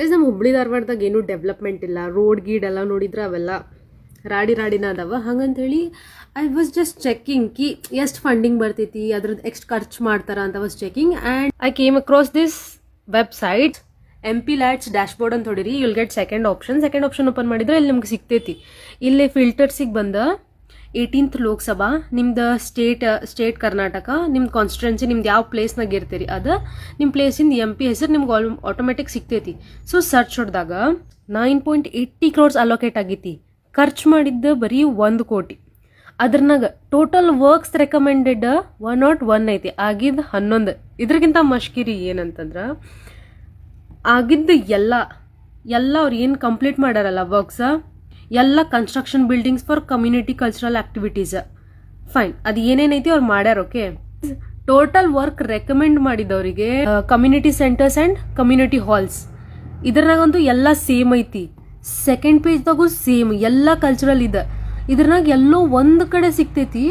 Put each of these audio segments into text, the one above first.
Guys ನಮ್ಮ ಹುಬ್ಳಿ ಧಾರವಾಡದಾಗ ಏನೂ ಡೆವಲಪ್ಮೆಂಟ್ ಇಲ್ಲ. ರೋಡ್ ಗೀಡ್ ಎಲ್ಲ ನೋಡಿದ್ರೆ ಅವೆಲ್ಲ ರಾಡಿ ರಾಡಿನ ಅದಾವ. ಹಂಗಂತೇಳಿ ಐ ವಾಸ್ ಜಸ್ಟ್ ಚೆಕಿಂಗ್ ಕಿ ಎಷ್ಟು ಫಂಡಿಂಗ್ ಬರ್ತೈತಿ ಅದ್ರದ್ದು ಎಷ್ಟು ಖರ್ಚು ಮಾಡ್ತಾರ ಅಂತ was checking and I came across this website M P LADS dashboard ಅಂತ ಹೊಡಿರಿ you'll get second option second option open ಮಾಡಿದ್ರೆ ಇಲ್ಲಿ ನಿಮ್ಗೆ ಸಿಗ್ತೈತಿ. ಇಲ್ಲಿ ಫಿಲ್ಟರ್ಸಿಗೆ ಬಂದ ಏಯ್ಟೀನ್ತ್ ಲೋಕಸಭಾ, ನಿಮ್ದು ಸ್ಟೇಟ್ ಸ್ಟೇಟ್ ಕರ್ನಾಟಕ ನಿಮ್ದು ಕಾನ್ಸ್ಟಿಟ್ಯೂನ್ಸಿ ನಿಮ್ದು ಯಾವ ಪ್ಲೇಸ್ನಾಗ ಇರ್ತೀರಿ, ಅದು ನಿಮ್ಮ ಪ್ಲೇಸಿಂದ ಎಂ ಪಿ ಹೆಸರು ನಿಮ್ಗೆ ಆಲ್ ಆಟೋಮೆಟಿಕ್ ಸಿಗ್ತೈತಿ. ಸೊ ಸರ್ಚ್ ಹೊಡೆದಾಗ nine point eighty crores allocate ಆಗೈತಿ. ಖರ್ಚು ಮಾಡಿದ್ದು ಬರೀ ಒಂದು ಕೋಟಿ. ಅದ್ರನಾಗ total works recommended one naught one ಐತಿ ಆಗಿದ್ದು ಹನ್ನೊಂದು. ಇದ್ರಗಿಂತ ಮಷ್ಕಿರಿ ಏನಂತಂದ್ರೆ, ಆಗಿದ್ದು ಎಲ್ಲ ಎಲ್ಲ ಅವ್ರು ಏನು ಕಂಪ್ಲೀಟ್ ಮಾಡ್ಯಾರಲ್ಲ ವರ್ಕ್ಸ ಎಲ್ಲ construction buildings for community cultural activities fine ಅದು ಏನೇನೈತಿ ಅವ್ರು ಮಾಡ್ಯಾರ ಓಕೆ ಟೋಟಲ್ ವರ್ಕ್ ರೆಕಮೆಂಡ್ ಮಾಡಿದವರಿಗೆ community centres and community halls ಇದ್ರನಾಗಂತೂ ಎಲ್ಲ ಸೇಮ್ ಐತಿ. ಸೆಕೆಂಡ್ ಪೇಜ್ದಾಗು ಸೇಮ್ ಎಲ್ಲ ಕಲ್ಚರಲ್ ಇದೆ. ಇದ್ರನಾಗ ಎಲ್ಲೋ ಒಂದು ಕಡೆ ಸಿಗ್ತೈತಿ.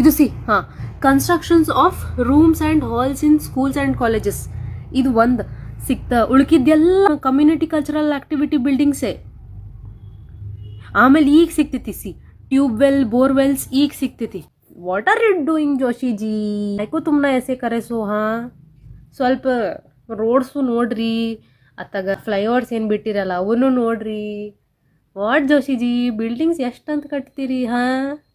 ಇದು ಸಿ, ಹಾಂ. Constructions of rooms and halls in schools and colleges ಇದು ಒಂದು. ಸಿಕ್ತ ಉಳ್ಕಿದ್ದೆಲ್ಲ ಕಮ್ಯುನಿಟಿ ಕಲ್ಚರಲ್ ಆಕ್ಟಿವಿಟಿ ಬಿಲ್ಡಿಂಗ್ಸೇ ಆಮೇಲೆ ಈಗ ಸಿಗ್ತೈತಿ ಸಿ. ಟ್ಯೂಬ್ವೆಲ್, ಬೋರ್ವೆಲ್ಸ್ ಈಗ ಸಿಗ್ತೈತಿ. What are you doing Joshiji? ಯಾಕೋ ತುಂಬ ಎಸೆ ಕರೆಸು, ಹಾಂ? ಸ್ವಲ್ಪ ರೋಡ್ಸು ನೋಡ್ರಿ, ಅತ್ತಾಗ ಫ್ಲೈಓವರ್ಸ್ ಏನು ಬಿಟ್ಟಿರಲ್ಲ, ಅವನು ನೋಡ್ರಿ. ವಾಟ್ ಜೋಶಿಜಿ? ಬಿಲ್ಡಿಂಗ್ಸ್ ಎಷ್ಟಂತ ಕಟ್ತೀರಿ, ಹಾಂ?